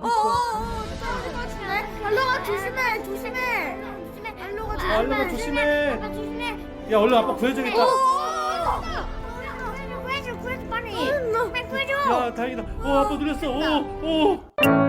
어디 어, 있어? 알로가 조심해, 조심해. 알로가 조심해. 아, 알로가 조심해. 조심해. 야 얼른 아빠 구해줘야겠다. 구해줘, 구해줘, 빨리. 빨리 구해줘. 야 다행이다. 어 아빠 놀랐어. 오 오.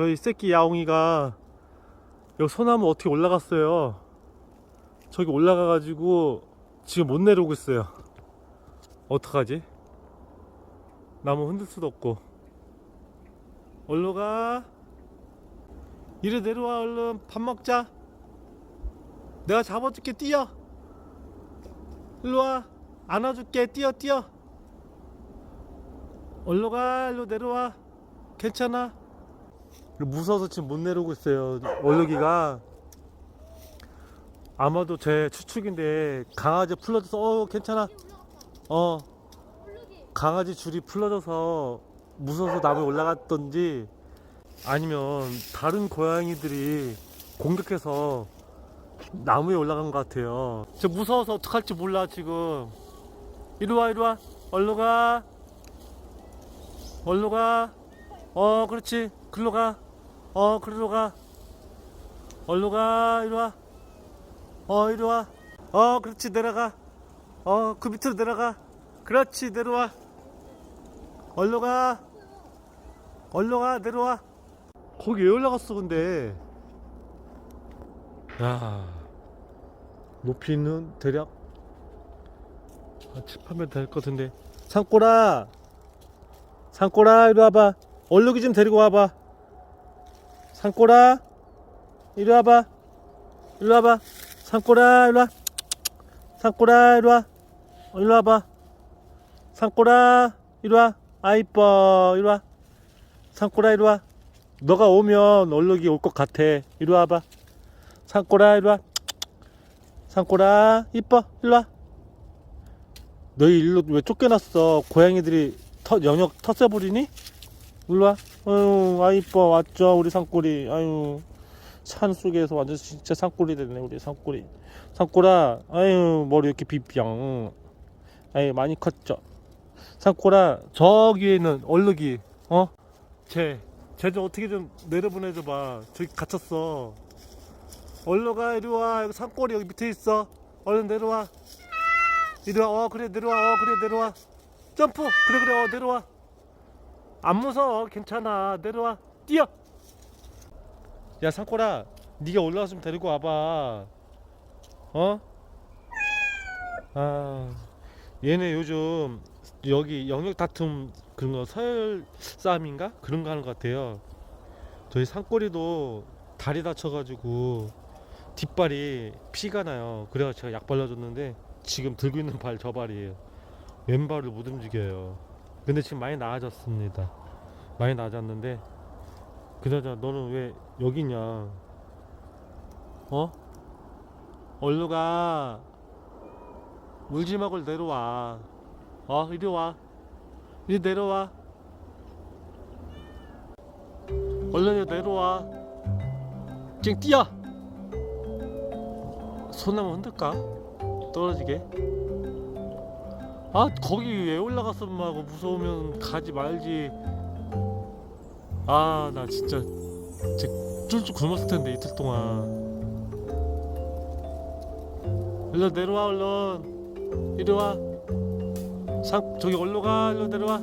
저희 새끼 야옹이가 여기 소나무 어떻게 올라갔어요. 저기 올라가 가지고 지금 못 내려오고 있어요. 어떡하지? 나무 흔들 수도 없고. 얼른 가. 이리 내려와 얼른 밥 먹자. 내가 잡아줄게 뛰어. 일로 와. 안아줄게 뛰어 뛰어. 얼른 가 일로 내려와. 괜찮아. 무서워서 지금 못 내려오고 있어요. 얼룩이가 아마도 제 추측인데 강아지 풀러져서 어 괜찮아. 어 강아지 줄이 풀러져서 무서워서 나무에 올라갔던지 아니면 다른 고양이들이 공격해서 나무에 올라간 것 같아요. 저 무서워서 어떡할지 몰라 지금. 이리 와 이리 와. 얼른 가. 얼른 가. 어 그렇지. 글로 가. 어 글로 가. 얼른 가. 이리 와. 어 이리 와. 어 그렇지 내려가. 어 그 밑으로 내려가. 그렇지 내려와. 얼른 가. 얼른 가 내려와. 거기 왜 올라갔어 근데. 야 높이는 대략 한 7, 8m 될 것 같은데. 산꼬라. 산꼬라 이리 와봐. 얼룩이 좀 데리고 와봐. 산꼬라 이리 와봐. 이리 와봐. 산꼬라 이리 와. 산꼬라 이리 와. 어, 이리 와봐. 산꼬라 이리 와. 아 이뻐 이리 와. 산꼬라 이리 와. 너가 오면 얼룩이 올 것 같아. 이리 와봐. 산꼬라 이리 와. 산꼬라 이뻐 이리 와. 너희 일로 왜 쫓겨났어? 고양이들이 터, 영역 터져버리니? 일로 와. 아유, 아 이뻐 왔죠 우리 산꼬리. 아유, 산 속에서 완전 진짜 산꼬리 됐네 우리 산꼬리. 산꼬라, 아유 머리 이렇게 비병. 아유 많이 컸죠. 산꼬라 저기에는 얼룩이 어? 쟤, 쟤좀 어떻게 좀 내려보내줘 봐. 저기 갇혔어. 얼른 이리 와. 여기 산꼬리 여기 밑에 있어. 얼른 내려와. 이리 와. 어 그래 내려와. 어 그래 내려와. 점프. 그래 그래 어 내려와. 안 무서워. 괜찮아. 내려와. 뛰어. 야 산꼬라. 네가 올라왔으면 데리고 와봐. 어? 아 얘네 요즘 여기 영역 다툼 그런 거 서열 싸움인가 그런 거 하는 것 같아요. 저희 산꼬리도 다리 다쳐가지고 뒷발이 피가 나요. 그래서 제가 약 발라줬는데 지금 들고 있는 발 저 발이에요. 왼발을 못 움직여요. 근데 지금 많이 나아졌습니다. 많이 나아졌는데 그나저나 너는 왜 여기 있냐? 어? 얼루가 울지 말고 내려와. 어 이리 와. 이리 내려와. 얼른 내려와. 지금 뛰어. 소나무 흔들까? 떨어지게. 아 거기 왜 올라갔어 엄마하고 무서우면 가지 말지. 아 나 진짜 진짜 쫄쫄 굶었을 텐데 이틀 동안. 얼른 내려와 얼른. 이리 와. 상 저기 얼른 가 얼른 내려와.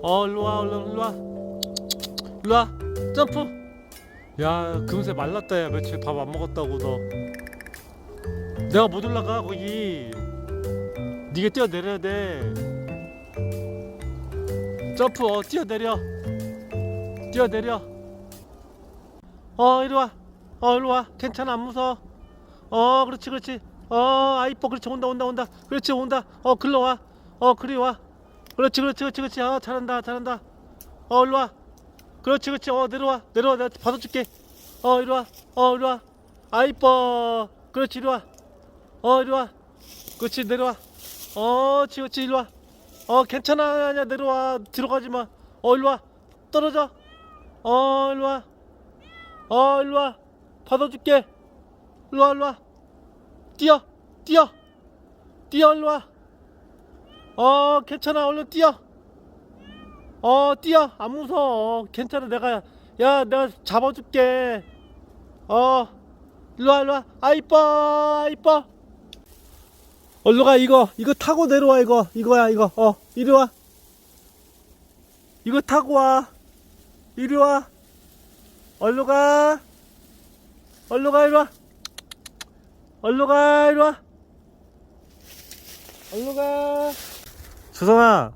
어 일로 와 얼른 일로 와. 일로 와. 점프. 야 금세 말랐다 야 며칠 밥 안 먹었다고 너 내가 못 올라가 거기 네가 뛰어 내려야 돼. 점프 어 뛰어 내려. 뛰어 내려. 어 이리 와 어 이리 와. 괜찮아 안 무서워. 어 그렇지 그렇지. 어 아이뻐 그렇지 온다 온다 온다. 그렇지 온다. 어 글로 와어 그리 와. 그렇지 그렇지 그렇지 그렇지. 어 잘한다 잘한다. 어 일로 와. 그렇지 그렇지. 어 내려와. 내려와. 내가 받아줄게. 어 이리 와 어 이리 와 아 이뻐. 그렇지 이리 와 어 이리 와. 그렇지 내려와 어 지웠지 일로 와 어 괜찮아 아니야 내려와. 뒤로 가지 마 어 일로 와. 떨어져. 어 일로 와 어 일로 와. 받아 줄게. 일로 와 일로 와. 뛰어 뛰어. 뛰어 일로 와 어 괜찮아. 얼른 뛰어. 어 뛰어. 안 무서워. 괜찮아. 내가 야 내가 잡아 줄게. 어 일로 와 일로 와. 아 이뻐 아 이뻐 얼른 가 이거. 이거 타고 내려와 이거. 이거야 이거. 어 이리 와. 이거 타고 와. 이리 와. 얼른 가. 얼른 가 이리 와. 얼른 가 이리 와. 얼른 가. 수선아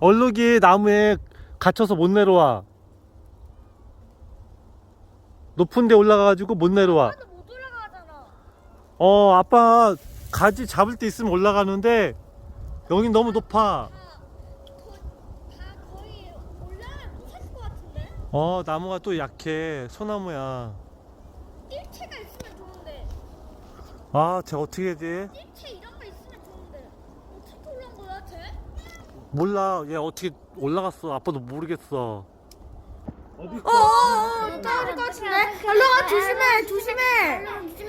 얼룩이 나무에 갇혀서 못 내려와. 높은 데 올라가가지고 못 내려와. 못 올라가잖아. 어 아빠 가지 잡을 때 있으면 올라가는데 여긴 너무 높아? 어 나무가 또 약해 소나무야 뜰채가 있으면 좋은데. 아쟤 어떻게 돼? 뜰채 이런 거 있으면 좋은데. 어떻게 올라온 거야, 쟤? 몰라 얘 어떻게 올라갔어 아빠도 모르겠어 어디 있어? 어어어 떨어질 것 같은데? 알로가 조심해 조심해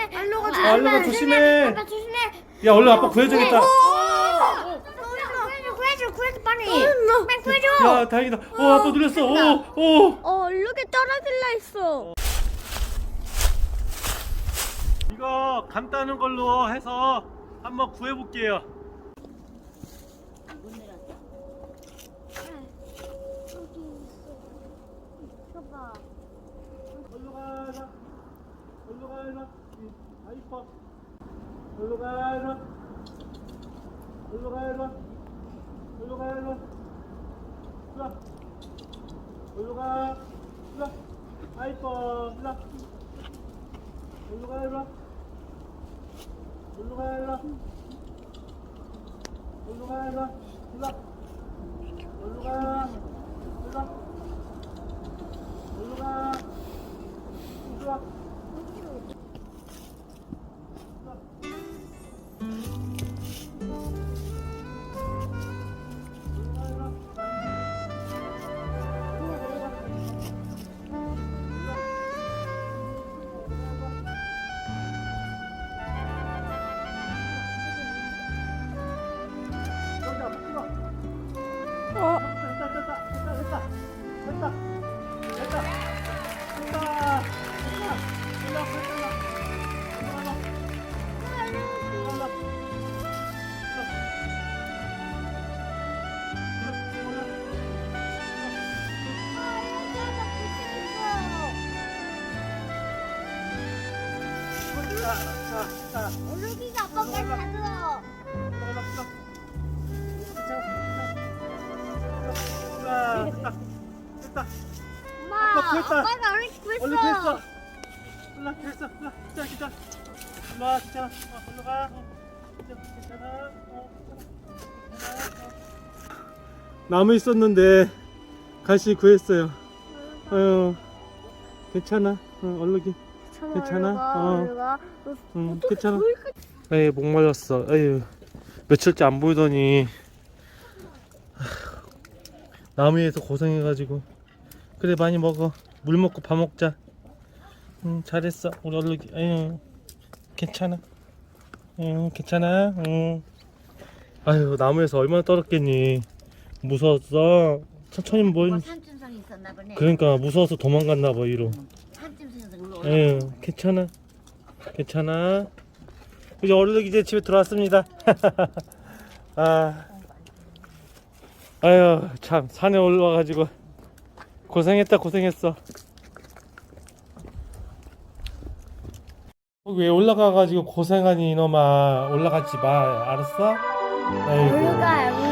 조심해. 알로가 조심해. 알로가 조심해. 아빠 조심해. 야 얼른 아빠 구해줘야겠다. 구해줘 구해줘 구해줘 빨리. 빨리 구해줘. 야 다행이다. 어 아빠 놀랬어. 오오 어 얼룩이 떨어질라 했어. 이거 감 따는 걸로 해서 한번 구해볼게요. 봐봐 얼른 가라 얼른 이뻐 얼른 가 Aypa. Ulukayana. Ah. Ulukayana. Ah. Ulukayana. Ah. La. Uluka. La. Aypa. La. Ulukayana. Ulukayana. Ulukayana. La. Ulukayana. 자자 얼룩이가 아빠 빨리 가져 됐다 됐다 엄마 아빠 구했다. 아빠가 얼룩 구했어. 얼른 됐어. 올라 됐어. 올라 진짜 진짜 올라 괜찮아 어, 올라가. 어, 괜찮아 괜찮아 어, 괜찮아 어. 나무 있었는데 간신히 구했어요. 아유 괜찮아. 어, 얼룩이 괜찮아? 어. 응 괜찮아. 에이 목 말랐어. 에휴 며칠째 안 보이더니. 나무 위에서 고생해가지고. 그래 많이 먹어. 물 먹고 밥 먹자. 응 잘했어. 우리 얼룩이. 에휴 괜찮아. 응 괜찮아. 응. 아유 나무에서 얼마나 떨었겠니. 무서웠어. 천천히 뭐 뭐 산짐승이 있었나 보네. 그러니까 무서워서 도망갔나 봐 이로 올라. 에휴 괜찮아. 괜찮아. 이제 얼룩 이제 집에 들어왔습니다. 아. 아유 참 산에 올라와가지고 고생했다 고생했어. 거기 왜 올라가가지고 고생하니 이놈아. 올라가지 마. 알았어? 아이고. 올라갔어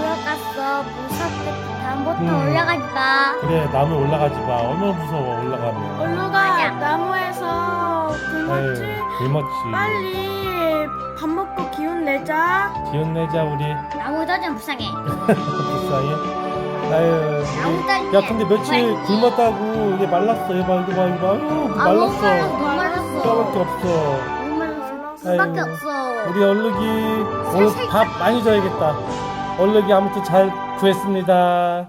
다음부터 음. 올라가지 마 그래 나무에 올라가지 마 얼마나 무서워 올라가면 얼룩아 나무에서 굶었지? 굶었지 빨리 밥 먹고 기운 내자 기운 내자 우리 나무 더좀 불쌍해. 불쌍해 아유 나무 딸기. 야 근데 며칠 굶었다고 이게 말랐어 이거 봐 이거 봐 이거 봐 아유 아, 너무 말랐어 말랐어. 너무 말랐어. 뼈밖에 없어 너무 말랐어. 아유. 수밖에 없어. 우리 얼룩이 오늘 밥 많이 줘야겠다 얼룩이 아무튼 잘 구했습니다